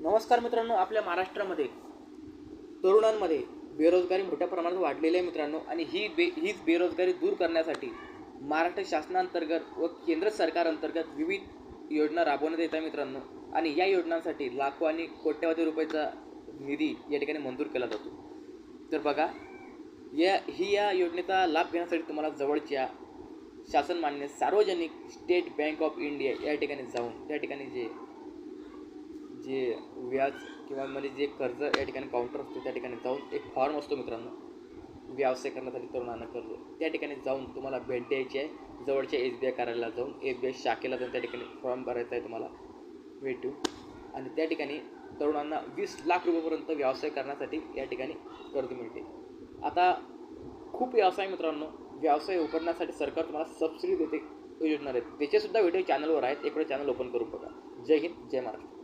नमस्कार मित्रांनो आपल्या महाराष्ट्रामध्ये तरुणांमध्ये बेरोजगारी मोठ्या प्रमाणात वाढलेली आहे मित्रांनो आणि ही बे हीच बेरोजगारी दूर करण्यासाठी महाराष्ट्र शासनांतर्गत व केंद्र सरकारांतर्गत विविध योजना राबवण्यात येत आहे मित्रांनो आणि या योजनांसाठी लाखो आणि कोट्यवधी रुपयाचा निधी या ठिकाणी मंजूर केला जातो. तर बघा या ही या योजनेचा लाभ घेण्यासाठी तुम्हाला जवळच्या शासन मान्य सार्वजनिक स्टेट बँक ऑफ इंडिया या ठिकाणी जाऊन त्या ठिकाणी जे जे व्याज किंवा म्हणजे जे कर्ज या ठिकाणी काउंटर असतो त्या ठिकाणी जाऊन एक फॉर्म असतो मित्रांनो. व्यवसाय करण्यासाठी तरुणांना कर्ज. त्या ठिकाणी जाऊन तुम्हाला भेट द्यायची आहे. जवळच्या एस बी आय कार्यालयाला जाऊन एस बी आय शाखेला जाऊन त्या ठिकाणी फॉर्म भरायचा आहे तुम्हाला. भेटू. आणि त्या ठिकाणी तरुणांना वीस लाख रुपयेपर्यंत व्यवसाय करण्यासाठी या ठिकाणी कर्ज मिळते. आता खूप व्यवसाय मित्रांनो. व्यवसाय उघडण्यासाठी सरकार तुम्हाला सबसिडी देते योजना आहेत त्याचेसुद्धा व्हिडिओ चॅनलवर आहेत. इकडे चॅनल ओपन करून बघा. जय हिंद जय महाराष्ट्र.